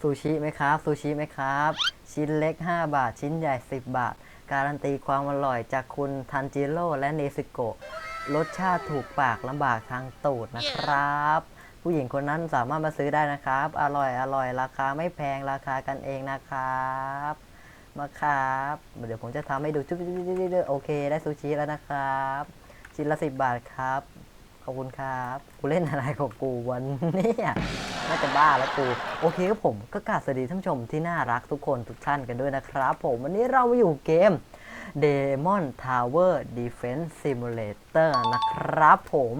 ซูชิไหมครับ ซูชิไหมครับ ชิ้นเล็ก 5 บาท ชิ้นใหญ่ 10 บาท การันตีความอร่อยจากคุณทันจิโร่และเนซิโกะ รสชาติถูกปากลำบากทางตูดนะครับ ผู้หญิงคนนั้นสามารถมาซื้อได้นะครับ อร่อยอร่อยราคาไม่แพงราคากันเองนะครับ มาครับ เดี๋ยวผมจะทำให้ดูจุ๊บๆๆๆโอเคได้ซูชิแล้วนะครับ ชิ้นละสิบบาทครับ ขอบคุณครับ กูเล่นอะไรของกูวันนี้ น่าจะบ้าแล้วกู โอเคครับผมก็กราบสวัสดีท่านผู้ชมที่น่ารักทุกคนทุกท่านกันด้วยนะครับ ผมวันนี้เราอยู่เกม Demon Tower Defense Simulator นะครับผม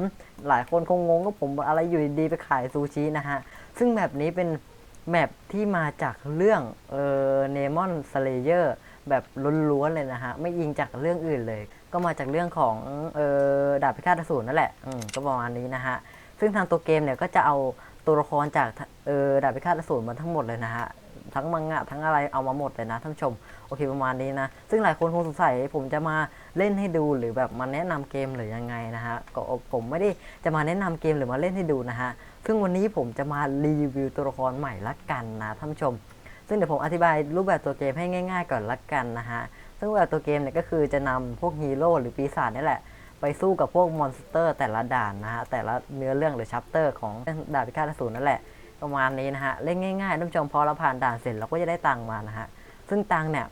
หลายคนคงงงว่าผมอะไรอยู่ดีไปขายซูชินะฮะ ซึ่งแมปนี้เป็นแมปที่มาจากเรื่องเอ่อ Demon Slayer แบบล้วนๆเลยนะฮะ ไม่ยิงจากเรื่องอื่นเลย ก็มาจากเรื่องของเออดาบพิฆาตอสูรนั่นแหละ อืมก็ประมาณนี้นะฮะ ซึ่งทางตัวเกมเนี่ยก็จะเอา ตัวละครจากเออดาบพิฆาตอสูรมาทั้งหมดเลยนะฮะทั้งมังงะทั้งอะไรเอามาหมดเลยนะท่านผู้ชมโอเคประมาณนี้นะ ซึ่งหลายคนคงสงสัยผมจะมาเล่นให้ดูหรือแบบมาแนะนำเกมหรือยังไงนะฮะก็ผมไม่ได้จะมาแนะนำเกมหรือมาเล่นให้ดูนะฮะซึ่งวันนี้ผมจะมารีวิวตัวละครใหม่ละกันนะท่านผู้ชม ซึ่งเดี๋ยวผมอธิบายรูปแบบตัวเกมให้ง่าย ๆ ก่อนละกันนะฮะซึ่งรูปแบบตัวเกมเนี่ยก็คือจะนำพวกฮีโร่หรือปีศาจนี่แหละ ไปสู้กับพวกมอนสเตอร์ แต่ละด่านนะฮะแต่ละเนื้อเรื่องหรือชัปเตอร์ของดาบพิฆาตอสูรนั่นแหละประมาณนี้นะฮะเล่นง่ายๆท่านผู้ชมพอเราผ่านด่านเสร็จเราก็จะได้ตังมานะฮะซึ่งตังเนี่ย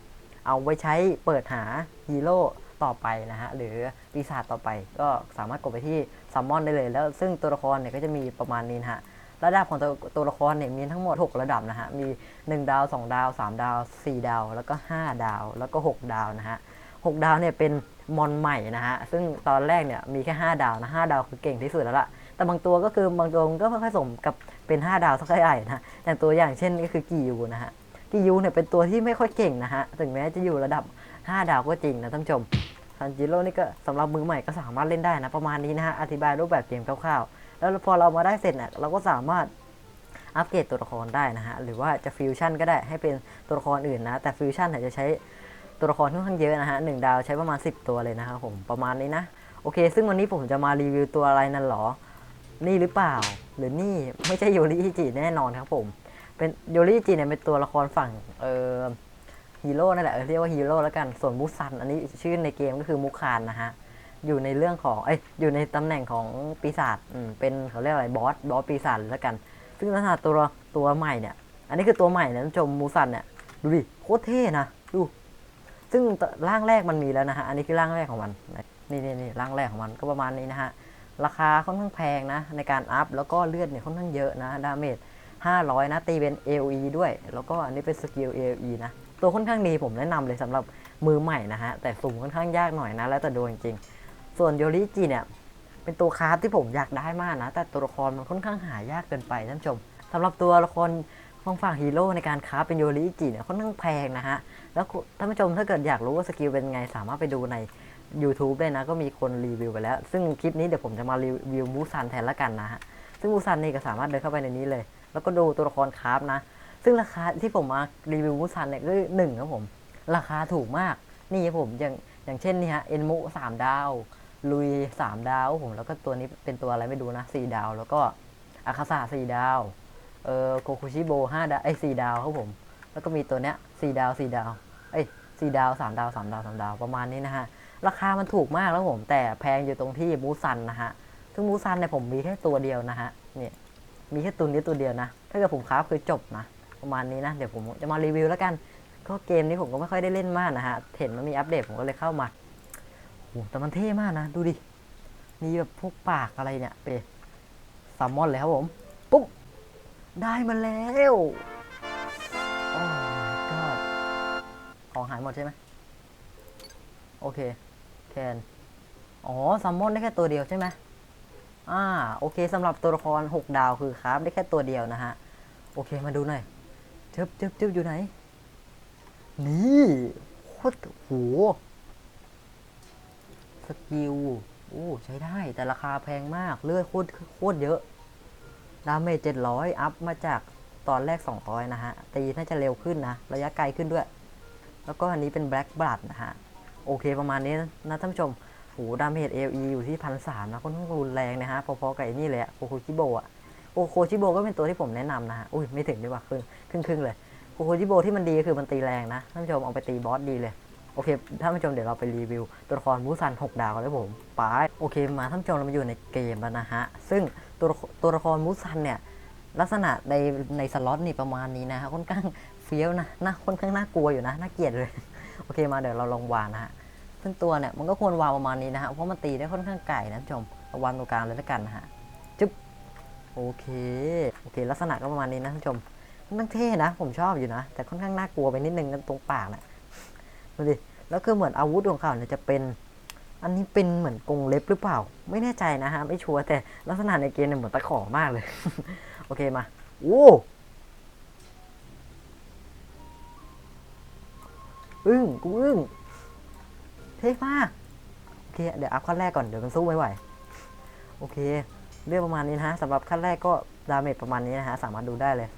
เอาไว้ใช้เปิดหาฮีโร่ต่อไปนะฮะหรือปีศาจต่อไป ก็สามารถกดไปที่ซัมมอนได้เลย แล้วซึ่งตัวละครเนี่ยก็จะมีประมาณนี้นะฮะระดับของตัวตัวละครเนี่ยมีทั้งหมด 6 ระดับนะฮะมี 1 ดาว 2 ดาว 3 ดาว 4 ดาว แล้วก็ 5 ดาว แล้วก็ 6 ดาวนะฮะ 6 ดาวเนี่ยเป็นมอนใหม่นะฮะ ซึ่งตอนแรกเนี่ยมีแค่ 5 ดาวนะ5ดาวคือเก่งที่สุดแล้วล่ะ แต่บางตัวก็คือบางตัวก็ไม่ค่อยสมกับเป็น 5 ดาวสักเท่าไหร่นะอย่างตัวอย่างเช่นก็คือกิยูนะฮะ กิยูเนี่ยเป็นตัวที่ไม่ค่อยเก่งนะฮะ ถึงแม้จะอยู่ระดับ 5 ดาวก็จริงนะท่านผู้ชมซันจิโร่นี่ก็สำหรับมือใหม่ก็สามารถเล่นได้นะประมาณนี้นะฮะ อธิบายรูปแบบเกมคร่าวๆ แล้วพอเรามาได้เสร็จเนี่ยเราก็สามารถอัปเกรดตัวละครได้นะฮะ หรือว่าจะฟิวชั่นก็ได้ให้เป็นตัวละครอื่นนะ แต่ฟิวชั่นเนี่ยจะใช้ ตัวละครค่อนข้างเยอะนะฮะหนึ่งดาวใช้ประมาณ 10 ตัวเลยนะครับผมประมาณนี้นะ โอเค ซึ่งวันนี้ผมจะมารีวิวตัวอะไรนั่นหรอ นี่หรือเปล่า หรือนี่ไม่ใช่โยริอิจิแน่นอนครับผมเป็นโยริอิจิเนี่ยเป็นตัวละครฝั่งเออฮีโร่นั่นแหละเรียกว่าฮีโร่แล้วกันส่วนมุซัน อันนี้ชื่อในเกมก็คือมุคานนะฮะอยู่ในเรื่องของเอ้ยอยู่ในตำแหน่งของปีศาจอืมเป็นเขาเรียกอะไรบอสบอสปีศาจแล้วกัน ซึ่งลักษณะตัวตัวใหม่เนี่ย อันนี้คือตัวใหม่นะท่านผู้ชมมูซันเนี่ยดูดิโคตรเท่นะดู ซึ่งร่างแรกมันมีแล้วนะฮะ อันนี้คือร่างแรกของมัน นี่นี่นี่ร่างแรกของมันก็ประมาณนี้นะฮะ ราคาค่อนข้างแพงนะ ในการอัพ แล้วก็เลือดเนี่ยค่อนข้างเยอะนะ ดาเมจ500 นะ ตีเป็น AOE ด้วย แล้วก็อันนี้เป็นสกิล AOE นะ ตัวค่อนข้างดีผมแนะนำเลยสำหรับมือใหม่นะฮะ แต่สุ่มค่อนข้างยากหน่อยนะ แล้วแต่ดวงจริง ส่วนโยริจิเนี่ย เป็นตัวคาราฟที่ผมอยากได้มากนะ แต่ตัวละครมันค่อนข้างหายากเกินไปท่านผู้ชมสำหรับตัวละคร ของฝั่งฮีโร่ในการคราเป็นโยริจิเนี่ยค่อนข้างแพงนะฮะ แล้วท่านผู้ชมถ้าเกิดอยากรู้ว่าสกิลเป็นไง สามารถไปดูใน YouTube ได้นะ ก็มีคนรีวิวไปแล้ว ซึ่งคลิปนี้เดี๋ยวผมจะมารีวิวมูซันแทนละกันนะฮะ ซึ่งมูซันนี่ก็สามารถเดินเข้าไปในนี้เลย แล้วก็ดูตัวละครคราฟนะ ซึ่งราคาที่ผมมารีวิวมูซันเนี่ยก็หนึ่งครับผม ราคาถูกมาก นี่ครับผมอย่างอย่างเช่นนี่ฮะเอ็นมุสามดาว ลุยสามดาวผมแล้วก็ตัวนี้เป็นตัวอะไรไม่ดูนะสี่ดาว แล้วก็อาคาซาสี่ดาว เออโคคุชิโบห้าดาวไอ้สี่ดาวครับผม แล้วก็มีตัวเนี้ยสี่ดาวสี่ดาวเอ้สี่ดาวสามดาวสามดาวสามดาวประมาณนี้นะฮะ ราคามันถูกมากแล้วผม แต่แพงอยู่ตรงที่มูซันนะฮะ ซึ่งมูซันเนี่ยผมมีแค่ตัวเดียวนะฮะ เนี่ย มีแค่ตัวนี้ตัวเดียวนะ ถ้าเกิดผมคราฟคือจบนะ ประมาณนี้นะ เดี๋ยวผมจะมารีวิวแล้วกัน ก็เกมนี้ผมก็ไม่ค่อยได้เล่นมากนะฮะ เห็นมันมีอัปเดตผมก็เลยเข้ามาโอ้แต่มันเท่มากนะ ดูดิ มีแบบพวกปากอะไรเนี่ยไปแซลมอนเลยครับผม ปุ๊บ ได้มาแล้วโอ้ my god ของหายหมดใช่ไหมโอเคแคนอ๋อซัมมอนได้แค่ตัวเดียวใช่ไหมอ่าโอเคสำหรับตัวละคร 6 ดาวคือครับได้แค่ตัวเดียวนะฮะ โอเคมาดูหน่อยจึบจึบจึบอยู่ไหน นี่โคตรโหสกิลโอ้ใช้ได้แต่ราคาแพงมาก เลือดโคตรโคตรเยอะ ดาเมจ700 อัพมาจากตอนแรก 200 นะฮะ ตีน่าจะเร็วขึ้นนะ ระยะไกลขึ้นด้วย แล้วก็อันนี้เป็นแบล็กบลัดนะฮะ โอเคประมาณนี้นะท่านผู้ชมโหดาเมจเอลีอยู่ที่พันสามนะค่อนข้างรุนแรงนะฮะ พอๆกับไอ้นี่เลยอะโคคุคิโบะโอโคชิโบก็เป็นตัวที่ผมแนะนำนะฮะ อุ้ยไม่ถึงดีกว่าครึ่งครึ่งครึ่งๆเลยโอโคชิโบที่มันดีก็คือมันตีแรงนะท่านผู้ชมเอาไปตีบอสดีเลย โอเคท่านผู้ชมเดี๋ยวเราไปรีวิว ตัวละครมูซัน 6 ดาวกันเลยผมไปโอเคมาท่านผู้ชมเรามาอยู่ในเกมแล้วนะฮะ ซึ่งตัวตัวละครมูซันเนี่ยลักษณะในในสล็อตนี่ประมาณนี้นะฮะค่อนข้างเฟี้ยวนะน่าค่อนข้างน่ากลัวอยู่นะน่าเกลียดเลย โอเคมาเดี๋ยวเราลองวางนะฮะซึ่งตัวเนี่ยมันก็ควรวางประมาณนี้นะฮะเพราะมันตีได้ค่อนข้างไก่นะท่านผู้ชมาวางตรงกลางเลยแล้วกันนะฮะจึ๊บโอเคโอเค ลักษณะก็ประมาณนี้นะท่านผู้ชมค่อนข้งเท่นะ ผมชอบอยู่นะ แต่ค่อนข้างน่ากลัวไปนิดนึงตรงปากนะ ดูดิแล้วคือเหมือนอาวุธของเขาเนี่ยจะเป็น อันนี้เป็นเหมือนกรงเล็บหรือเปล่า ไม่แน่ใจนะฮะ ไม่ชัวร์แต่ลักษณะในเกมเนี่ยเหมือนตะขอมากเลย โอเคมา โอ้อึ้งกูอึ้งเท่มากโอเค เดี๋ยวอัพขั้นแรกก่อน เดี๋ยวมันสู้ไม่ไหว โอเค เรื่องประมาณนี้นะฮะสำหรับขั้นแรกก็ดาเมจประมาณนี้นะฮะ สามารถดูได้เลย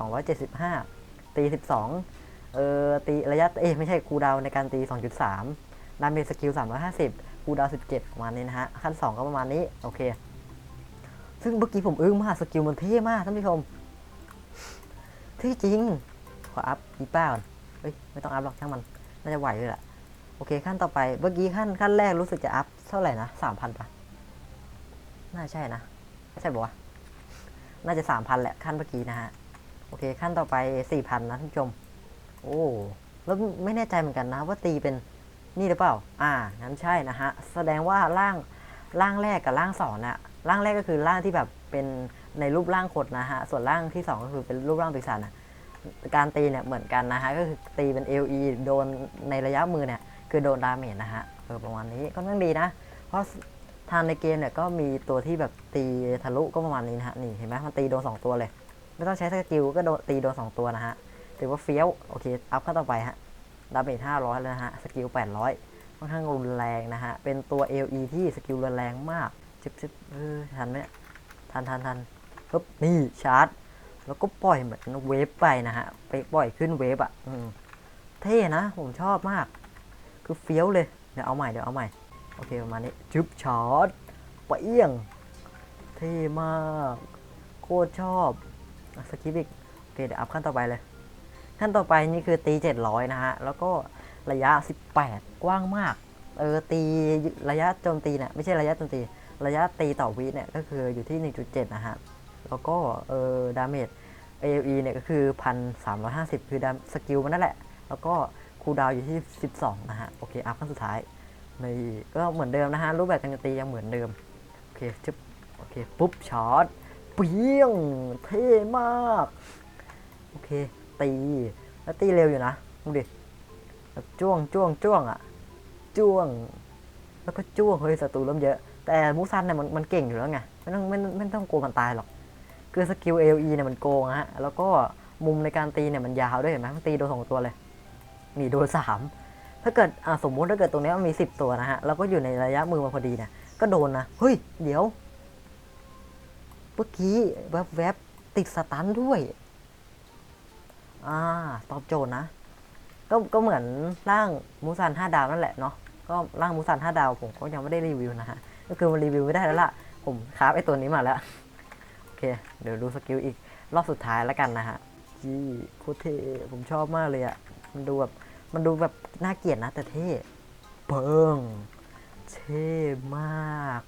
275 ตี 12 เออตีระยะเอ้ไม่ใช่คูดาวในการตี 2.3ดาเมจสกิล 350คูดาว17ประมาณนี้นะฮะ ขั้น 2 ก็ประมาณนี้ โอเค ซึ่งเมื่อกี้ผมอึ้งมากสกิลมันเท่มากท่านผู้ชมเท่จริง ขออัพอีป้าก่อนเฮ้ย ไม่ต้องอัพหรอกช่างมัน น่าจะไหวเลยแหละโอเค ขั้นต่อไป เมื่อกี้ขั้นขั้นแรกรู้สึกจะอัพเท่าไหร่นะสามพันปะน่าใช่นะ ใช่ปะวะน่าจะสามพันแหละขั้นเมื่อกี้นะฮะ โอเค ขั้นต่อไปสี่พันนะท่านผู้ชม โอ้ แล้วไม่แน่ใจเหมือนกันนะว่าตีเป็นนี่หรือเปล่า อ่างั้นใช่นะฮะ แสดงว่าร่างร่างแรกกับร่างสองน่ะร่างแรกก็คือร่างที่แบบเป็นในรูปร่างคนนะฮะ ส่วนร่างที่สองก็คือเป็นรูปร่างปีศาจนะการตีเนี่ยเหมือนกันนะฮะ ก็คือตีเป็น LE โดนในระยะมือเนี่ยคือโดนดาเมจนะฮะ เออประมาณนี้ก็นั่งดีนะ เพราะทางในเกมเนี่ยก็มีตัวที่แบบตีทะลุก็ประมาณนี้นะฮะ นี่เห็นไหมมันตีโดน 2 ตัวเลย ไม่ต้องใช้สกิลก็โดนตีโดน 2 ตัวนะฮะ ถือว่าเฟี้ยว โอเค อัพขั้นต่อไปฮะ ดาเมจ500 แล้วนะฮะ สกิล 800 ค่อนข้างรุนแรงนะฮะ เป็นตัว LE ที่สกิลรุนแรงมากชิบชิบเออทันไหมทันทันทันปึ๊บนี่ชาร์จ แล้วก็ปล่อยเหมือนเวฟไปนะฮะ ไปปล่อยขึ้นเวฟอะเท่นะ ผมชอบมาก คือเฟี้ยวเลย เดี๋ยวเอาใหม่ เดี๋ยวเอาใหม่ โอเค ประมาณนี้จุ๊บช็อตเปี้ยง เท่มาก โคตรชอบ สกิปอีกโอเค เดี๋ยวอัพขั้นต่อไปเลย ขั้นต่อไปนี่คือตี 700 นะฮะ แล้วก็ระยะ 18 กว้างมาก เออ ตีระยะโจมตีเนี่ยไม่ใช่ระยะโจมตี ระยะตีต่อวิเนี่ยก็คืออยู่ที่ 1.7 นะฮะ แล้วก็เออดาเมจ AOE เนี่ยก็คือ 1,350 คือดามสกิลมันนั่นแหละ แล้วก็คูดาวอยู่ที่ 12 นะฮะ โอเค อัพขั้นสุดท้ายนี่ก็เหมือนเดิมนะฮะ รูปแบบการตียังเหมือนเดิม โอเคจึ๊บโอเค ปุ๊บช็อตเปี้ยง เท่มาก โอเค ตี แล้วตีเร็วอยู่นะดูดิแบบจ้วงจ้วงจ้วงอะ จ้วง แล้วก็จ้วงเฮ้ยศัตรูเริ่มเยอะ แต่มูซันเนี่ยมันมันเก่งอยู่แล้วไงไม่ต้องไม่ไม่ต้องกลัวมันตายหรอก คือสกิล AOE เนี่ยมันโกงฮะ แล้วก็มุมในการตีเนี่ยมันยาวด้วยเห็นไหมมันตีโดนสองตัวเลยหนีโดนสามถ้าเกิดสมมุติถ้าเกิดตรงนี้มันมีสิบตัวนะฮะ แล้วก็อยู่ในระยะมือมันพอดีเนี่ยก็โดนนะ เฮ้ย เดี๋ยว เมื่อกี้แวบๆติดสตันด้วย อ่า ตอบโจทย์นะ ก็ ก็เหมือนร่างมูซัน5ดาวนั่นแหละเนาะ ก็ร่างมูซัน5ดาวผมก็ยังไม่ได้รีวิวนะฮะ ก็คือมันรีวิวไม่ได้แล้วล่ะ ผมคราฟไอตัวนี้มาแล้ว โอเค เดี๋ยวดูสกิลอีกรอบสุดท้ายแล้วกันนะฮะยี่โคตรเท่ผมชอบมากเลยอะ่ะมันดูแบบ มันดูแบบน่าเกลียดนะ แต่เท่เบิงเท่มาก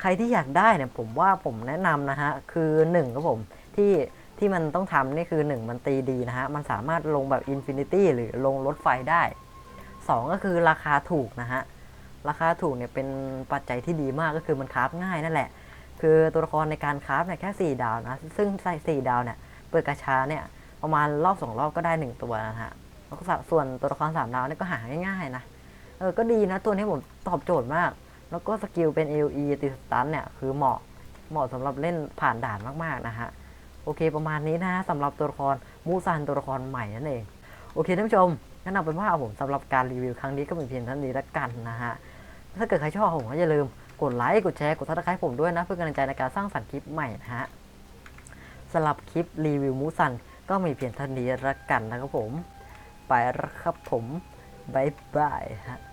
ใครที่อยากได้เนี่ยผมว่าผมแนะนำนะฮะ คือหนึ่งครับผมที่ ที่มันต้องทำนี่คือหนึ่งมันตีดีนะฮะ มันสามารถลงแบบอินฟินิตี้หรือลงรถไฟได้สองก็คือราคาถูกนะฮะ ราคาถูกเนี่ยเป็นปัจจัยที่ดีมากก็คือมันคราฟง่ายนั่นแหละ คือตัวละครในการคราฟเนี่ยแค่ 4 ดาวนะ ซึ่งใส่4ดาวเนี่ยเปิดกระชาเนี่ยประมาณรอบ2รอบก็ได้ 1 ตัวนะฮะแล้วก็ส่วนตัวละคร3ดาวเนี่ยก็หาง่ายๆนะ เออ ก็ดีนะตัวนี้ผมตอบโจทย์มาก แล้วก็สกิลเป็น AOE ติดสตันเนี่ยคือเหมาะ เหมาะสำหรับเล่นผ่านด่านมากๆนะฮะ โอเคประมาณนี้นะสำหรับตัวละครมูซันตัวละครใหม่นั่นเองโอเคท่านผู้ชมงั้นเอาเป็นว่าผมสำหรับการรีวิวครั้งนี้ก็เป็นเพียงเท่านี้ละกันนะฮะถ้าเกิดใครชอบผมก็อย่าลืมกดไลค์กดแชร์กดซับสไครต์ผมด้วยนะ เพื่อกำลังใจในการสร้างสรรค์คลิปใหม่นะฮะสำหรับคลิปรีวิวมูซันก็มีเพียงเท่านี้ละกันนะครับผม ไปล้วครับผมบายบายฮะ